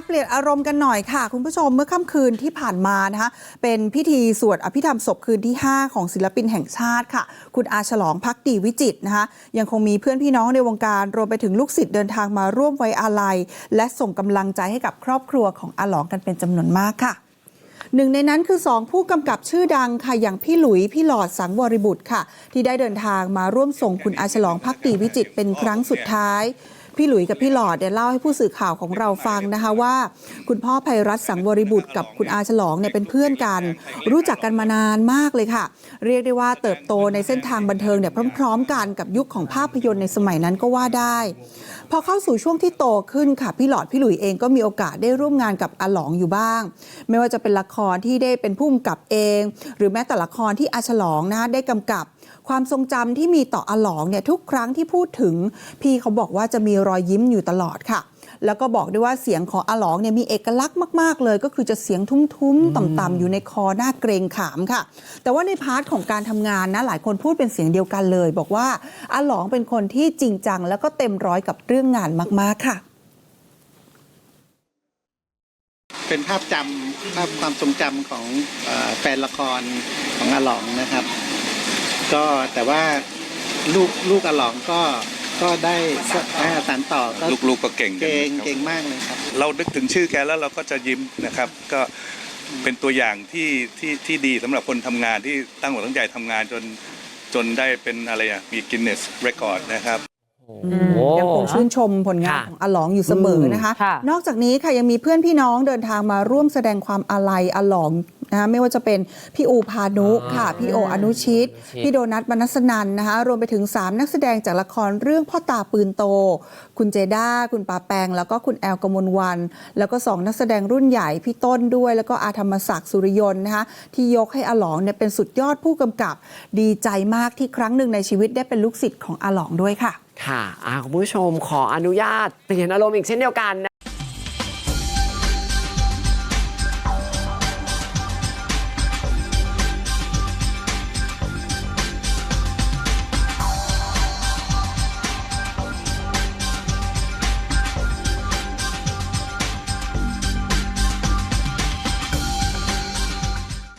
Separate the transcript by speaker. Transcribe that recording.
Speaker 1: ปเปลี่ยนอารมณ์กันหน่อยค่ะ คุณผู้ชมเมื่อค่ำคืนที่ผ่านมานะคะเป็นพิธีสวดอภิธรรมศพคืนที่ 5 ของศิลปินแห่งชาติค่ะ คุณอาฉลองพักดีวิจิตนะคะยังคงมีเพื่อนพี่น้องในวงการรวมไปถึงลูกศิษย์เดินทางมาร่วมไว้อาลัย และส่งกำลังใจให้กับครอบครัวของอาหลองกันเป็นจำนวนมากค่ะหนึ่งในนั้นคือ 2 ผู้กำกับชื่อดังค่ะ อย่างพี่หลุย พี่หลอดสังวริบุตรค่ะ ที่ได้เดินทางมาร่วมส่งคุณอาฉลองพักดีวิจิตเป็นครั้งสุดท้าย พี่หลุยกับพี่หลอดเนี่ยเล่าให้ผู้สื่อข่าวของเราฟังนะคะว่า คุณพ่อภัยรัตสังวริบุตรกับคุณอาฉลองเนี่ยเป็นเพื่อนกัน รู้จักกันมานานมากเลยค่ะ เรียกได้ว่าเติบโตในเส้นทางบันเทิงเนี่ยพร้อม ๆ กันกับยุคของภาพยนตร์ในสมัยนั้นก็ว่าได้ พอเข้าสู่ช่วงที่โตขึ้นค่ะพี่หลอดพี่หลุยเองก็มีโอกาสได้ร่วมงานกับอาหลองอยู่บ้าง ไม่ว่าจะเป็นละครที่ได้เป็นผู้กำกับเอง หรือแม้แต่ละครที่อาฉลองนะคะได้กำกับ ความทรงจำที่มีต่ออาหลองเนี่ยทุกครั้งที่พูดถึง พี่เขาบอกว่าจะมีรอยยิ้มอยู่ตลอดค่ะ แล้วก็บอกด้วยว่าเสียงของอาหลองเนี่ยมีเอกลักษณ์มาก ๆ เลย ก็คือจะเสียงทุ้มๆ ต่ำๆอยู่ในคอหน้าเกรงขามค่ะ แต่ว่าในพาร์ทของการทำงานนะหลายคนพูดเป็นเสียงเดียวกันเลย บอกว่าอาหลองเป็นคนที่จริงจัง แล้วก็เต็มร้อยกับเรื่องงานมาก ๆค่ะ
Speaker 2: เป็นภาพจำภาพความทรงจำของเออแฟนละครของอาหลองนะครับ ก็แต่ว่าลูกลูกอาหลองก็ก็ได้สอ่าสานต่อก็
Speaker 3: ลูกๆก็เก่งกัน
Speaker 2: เก่ง
Speaker 3: นะครับ
Speaker 2: เก่งมากเลยครับ
Speaker 3: เรานึกถึงชื่อแกแล้วเราก็จะยิ้มนะครับ ก็เป็นตัวอย่างที่ที่ที่ดีสำหรับคนทำงานที่ตั้งหัวตั้งใจทำงานจนจนได้เป็นอะไรอะ มีกินเนสเรคคอร์ดนะครับ
Speaker 1: อืมยังคงชื่นชมผลงาน
Speaker 4: ค่ะ
Speaker 1: ของอาหลองอยู่เสมอนะคะ
Speaker 4: ค่ะ
Speaker 1: นอกจากนี้ค่ะยังมีเพื่อนพี่น้องเดินทางมาร่วมแสดงความอาลัยอาหลอง นะคะไม่ว่าจะเป็นพี่อูพานุค่ะ พี่โออนุชิต พี่โดนัทมนัสนันนะคะรวมไปถึง 3 นักแสดงจากละครเรื่องพ่อตาปืนโต คุณเจด้า คุณปาแปง แล้วก็คุณแอลกมลวัน แล้วก็ 2 นักแสดงรุ่นใหญ่ พี่ต้นด้วย แล้วก็อาธรรมศักดิ์สุริยนต์นะคะที่ยกให้อาหลองเนี่ยเป็นสุดยอดผู้กำกับ ดีใจมากที่ครั้งหนึ่งในชีวิตได้เป็นลูกศิษย์ของอาหลองด้วยค่ะ
Speaker 4: ค่ะอ่าคุณผู้ชมขออนุญาตเปลี่ยนอารมณ์อีกเช่นเดียวกัน